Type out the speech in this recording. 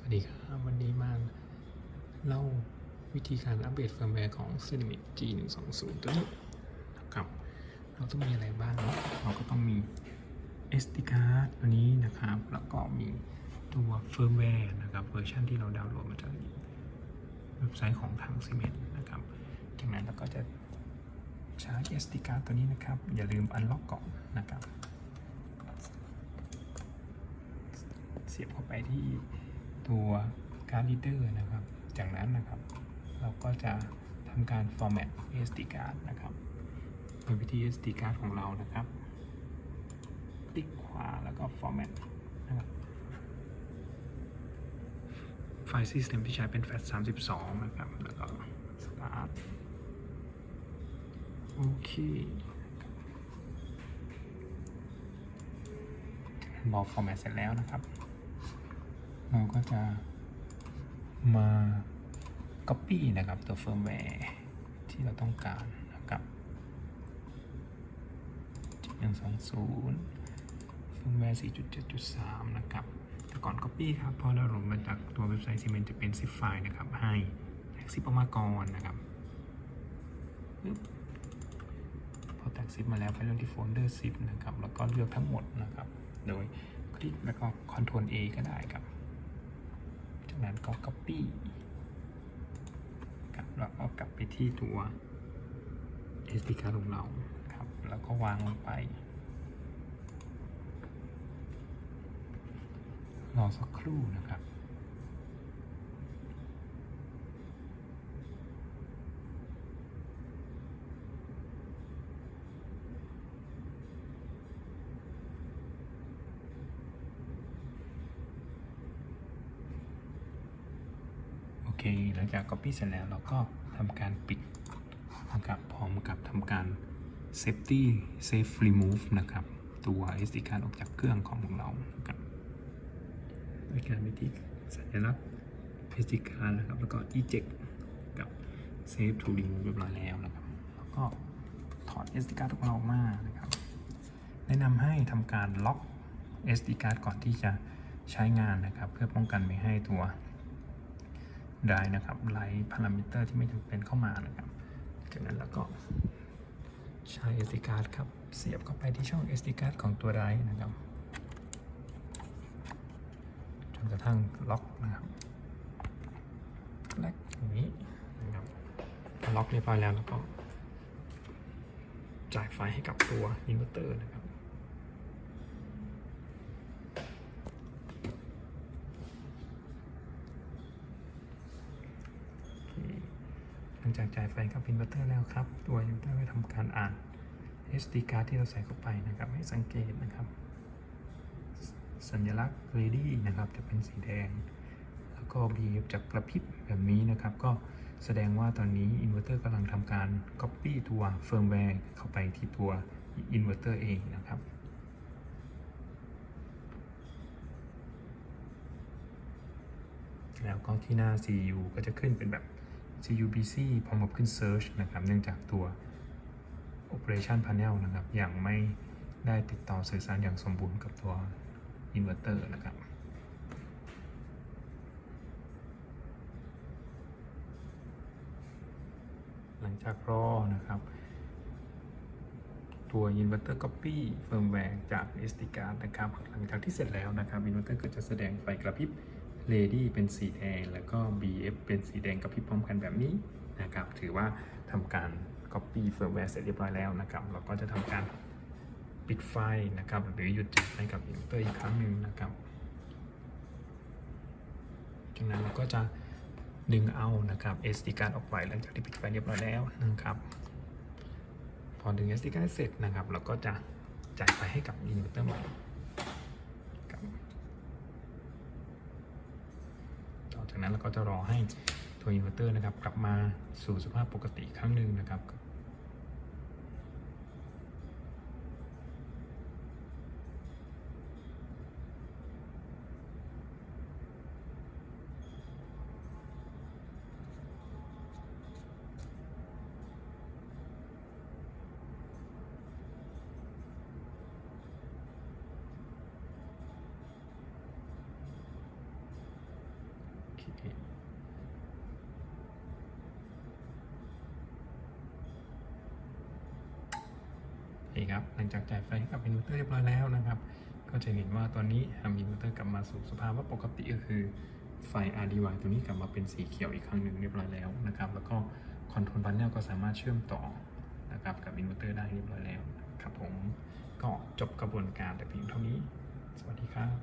สวัสดีครับวันนี้มาเล่าวิธีการอัปเดตเฟิร์มแวร์ของ Cinemate G120 ตัวนี้นะครับ เราต้องมีอะไรบ้างเนอะเราก็ต้องมี SD card ตัวนี้นะครับ แล้วก็มีตัวเฟิร์มแวร์นะครับเวอร์ชันที่เราดาวน์โหลดมาจากเว็บไซต์ของทาง Cinemate นะครับ จากนั้นเราก็จะชาร์จ SD card ตัวนี้นะครับ อย่าลืมอันล็อกก่อนนะครับ เสียบเข้าไปที่ ตัวการ์ด reader นะครับ จากนั้นนะครับ เราก็จะทำการ format SD card นะครับโดยวิธี SD card ของเรานะครับ คลิกขวาแล้วก็ format นะครับไฟล์ system ที่ใช้เป็น FAT32 นะครับ แล้วก็ start โอเครอ format เสร็จแล้วนะครับ เราก็จะมา Copy นะครับตัวเฟิร์มแวร์ที่เราต้องการนะครับ120เฟิร์มแวร์4.7.3นะครับแต่ก่อน Copy ครับพอเราโหลดมาจากตัวเว็บไซต์ซีเมนจะเป็น zip ไฟล์นะครับให้แท็กซิปออกมาก่อนนะครับพอแท็กซิปมาแล้วไปเลือกที่โฟลเดอร์ซิปนะครับแล้วก็เลือกทั้งหมดนะครับ โดยคลิกแล้วก็ Ctrl A ก็ได้ครับ จากนั้นก็ copy ครับแล้วก็กลับไปที่ตัว SD card ของเราครับ แล้วก็วางลงไป รอสักครู่นะครับ เค หลังจาก Copy เสร็จแล้วเราก็ทำการปิดนะครับพร้อมกับทำการ Safety Safe Remove นะครับ ตัว SD card ออกจากเครื่องของของเราครับโดยการวิธีสัญลักษณ์ SD card นะครับ แล้วก็ eject กับ Save to Remove เรียบร้อยแล้วนะครับ แล้วก็ถอด SD card ของเราออกมานะครับ แนะนำให้ทำการล็อก SD card ก่อนที่จะใช้งานนะครับ เพื่อป้องกันไม่ให้ตัว ได้นะครับไล่พารามิเตอร์ที่ไม่จำเป็นเข้ามานะครับจากนั้นแล้วก็ใช้ SD card ครับ เสียบเข้าไปที่ช่อง SD card ของตัวไดร์นะครับ จนกระทั่งล็อกนะครับแลกอย่างนี้นะครับพอล็อกเรียบร้อยแล้วแล้วก็จ่ายไฟให้กับตัวอินเวอร์เตอร์นะครับ งจากจ่ายไฟกับอินเวอร์เตอร์แล้วครับ ตัวอินเวอร์เตอร์ก็ทำการอ่าน SD card ที่เราใส่เข้าไปนะครับ ให้สังเกตนะครับ สัญลักษณ์ ready นะครับจะเป็นสีแดง แล้วก็ BF จากกระพริบแบบนี้นะครับ ก็แสดงว่าตอนนี้อินเวอร์เตอร์กำลังทำการ copy ตัวเฟิร์มแวร์เข้าไปที่ตัวอินเวอร์เตอร์เองนะครับแล้วก็ที่หน้า CU ก็จะขึ้นเป็นแบบ CUBC พร้อมกับขึ้น Search นะครับ เนื่องจากตัว Operation Panel นะครับ ยังไม่ได้ติดต่อสื่อสารอย่างสมบูรณ์กับตัว Inverter นะครับหลังจากรอนะครับ ตัว Inverter Copy Firmware จาก SD card นะครับ หลังจากที่เสร็จแล้วนะครับ Inverter ก็จะแสดงไฟกระพริบ Lady เป็นสีแดง แล้วก็ BF เป็นสีแดงกระพริบพร้อมกันแบบนี้นะครับ ถือว่าทำการ Copy Firmware เสร็จเรียบร้อยแล้วนะครับ เราก็จะทำการปิดไฟนะครับ หรือหยุดจ่ายไฟกับ Inverter อีกครั้งหนึ่งนะครับ จากนั้นเราก็จะดึงเอานะครับ SD card ออกไปหลังจากที่ปิดไฟเรียบร้อยแล้วนะครับ พอดึง SD card เสร็จนะครับ เราก็จะจ่ายไฟให้กับ Inverter ใหม่ครับต่อ จากนั้นเราก็จะรอให้ตัวอร์เตอร์นะครับกลับมาสู่สภาพปกติครั้งหนึ่งนะครับ โอเคครับ หลังจากจ่ายไฟให้กับอินเวอร์เตอร์เรียบร้อยแล้วนะครับ ก็จะเห็นว่าตอนนี้ทำอินเวอร์เตอร์กลับมาสู่สภาวะปกติก็คือไฟ RDY ตัวนี้กลับมาเป็นสีเขียวอีกครั้งหนึ่งเรียบร้อยแล้วนะครับ แล้วก็คอนโทรลพาเนลก็สามารถเชื่อมต่อนะครับกับอินเวอร์เตอร์ได้เรียบร้อยแล้วครับผมก็จบกระบวนการแต่เพียงเท่านี้ สวัสดีครับ